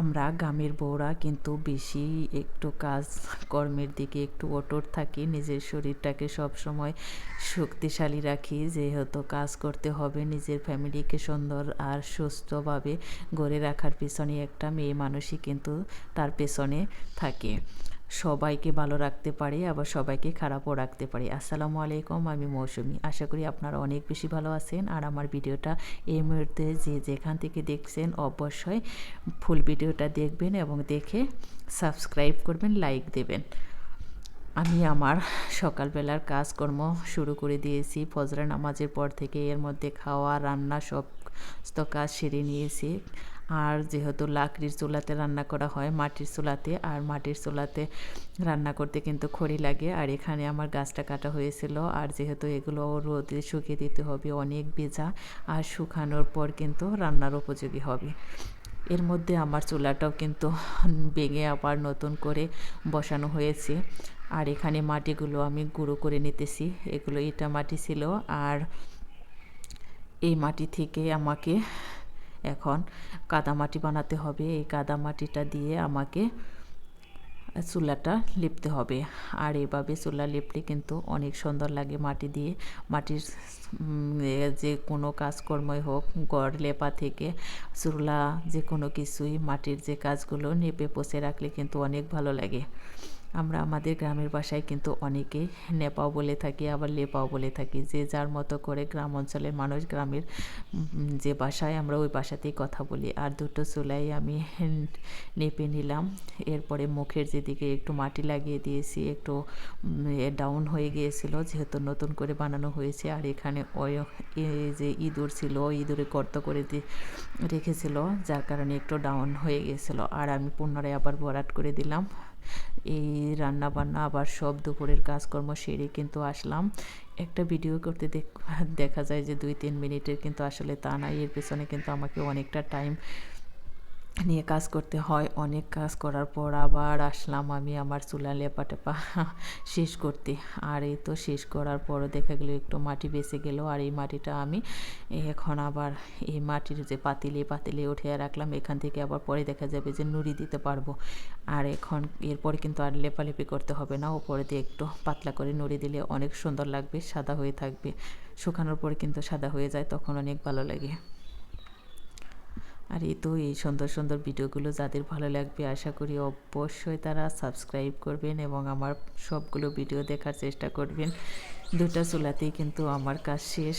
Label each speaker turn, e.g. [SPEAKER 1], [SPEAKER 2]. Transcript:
[SPEAKER 1] আমরা গ্রামের বউরা কিন্তু বেশি একটু কাজ কর্মের দিকে একটু অটর থাকি, নিজের শরীরটাকে সবসময় শক্তিশালী রাখি, যেহেতু কাজ করতে হবে নিজের ফ্যামিলিকে সুন্দর আর সুস্থভাবে গড়ে রাখার পিছনে একটা মেয়ে মানুষই কিন্তু তার পেছনে থাকে। সবাইকে ভালো রাখতে পারে, আবার সবাইকে খারাপও রাখতে পারে। আসসালামু আলাইকুম, আমি মৌসুমি। আশা করি আপনারা অনেক বেশি ভালো আছেন। আর আমার ভিডিওটা এই মুহূর্তে যে যেখান থেকে দেখছেন, অবশ্যই ফুল ভিডিওটা দেখবেন এবং দেখে সাবস্ক্রাইব করবেন, লাইক দেবেন। আমি আমার সকালবেলার কাজকর্ম শুরু করে দিয়েছি। ফজরা নামাজের পর থেকে এর মধ্যে খাওয়া, রান্না সব কাজ সেরে নিয়েছি। আর যেহেতু লাকড়ির চুলাতে রান্না করা হয় মাটির চুলাতে, আর মাটির চুলাতে রান্না করতে কিন্তু খড়ি লাগে। আর এখানে আমার গাছটা কাটা হয়েছিল, আর যেহেতু এগুলো রোদে শুকিয়ে দিতে হবে অনেক ভেজা, আর শুকানোর পর কিন্তু রান্নার উপযোগী হবে। এর মধ্যে আমার চুলাটাও কিন্তু ভেঙে আবার নতুন করে বসানো হয়েছে। আর এখানে মাটিগুলো আমি গুঁড়ো করে নিতেছি। এগুলো ইটা মাটি ছিল, আর এই মাটি থেকে আমাকে এখন কাদামাটি বানাতে হবে। এই কাদামাটিটা দিয়ে আমাকে চুলাটা লিপতে হবে। আর এভাবে চুলা লিপলে কিন্তু অনেক সুন্দর লাগে মাটি দিয়ে। মাটির যে কোনো কাজকর্মই হোক, গড় লেপা থেকে চুলা যে কোনো কিছুই মাটির যে কাজগুলো নেপে পচে রাখলে কিন্তু অনেক ভালো লাগে। আমরা আমাদের গ্রামের বাসায় কিন্তু অনেকেই নেপাও বলে থাকি, আবার লেপাও বলে থাকি। যে যার মতো করে গ্রাম অঞ্চলের মানুষ গ্রামের যে বাসায় আমরা ওই বাসাতেই কথা বলি। আর দুটো চুলাই আমি নেপে নিলাম। এরপরে মুখের যেদিকে একটু মাটি লাগিয়ে দিয়েছি, একটু ডাউন হয়ে গিয়েছিল, যেহেতু নতুন করে বানানো হয়েছে। আর এখানে ওই যে ইঁদুর ছিল ইঁদুরে গর্ত করে দিয়ে রেখেছিল, যার কারণে একটু ডাউন হয়ে গিয়েছিল। আর আমি পুনরায় আবার ভরাট করে দিলাম। এই রান্না বান্না আবার সব দুপুরের কাজকর্ম সেরে কিন্তু আসলাম। একটা ভিডিও করতে দেখা যায় যে দুই তিন মিনিটের কিন্তু আসলে তা নাই। এর পেছনে কিন্তু আমাকে অনেকটা টাইম নিয়ে কাজ করতে হয়, অনেক কাজ করার পর আবার আসলাম আমি আমার চুলা লেপা টেপা শেষ করতে। আর এই তো শেষ করার পরও দেখা গেলো একটু মাটি বেঁচে গেল, আর এই মাটিটা আমি এখন আবার এই মাটির যে পাতিলে পাতিলে উঠে রাখলাম, এখান থেকে আবার পরে দেখা যাবে যে নুড়ি দিতে পারব। আর এখন এরপরে কিন্তু আর লেপালেপি করতে হবে না, ওপরে দিয়ে একটু পাতলা করে নুড়ি দিলে অনেক সুন্দর লাগবে, সাদা হয়ে থাকবে। শুকানোর পরে কিন্তু সাদা হয়ে যায়, তখন অনেক ভালো লাগে। আর এই তো এই সুন্দর সুন্দর ভিডিওগুলো যাদের ভালো লাগবে, আশা করি অবশ্যই তারা সাবস্ক্রাইব করবেন এবং আমার সবগুলো ভিডিও দেখার চেষ্টা করবেন। দুটা চুলাতেই কিন্তু আমার কাজ শেষ।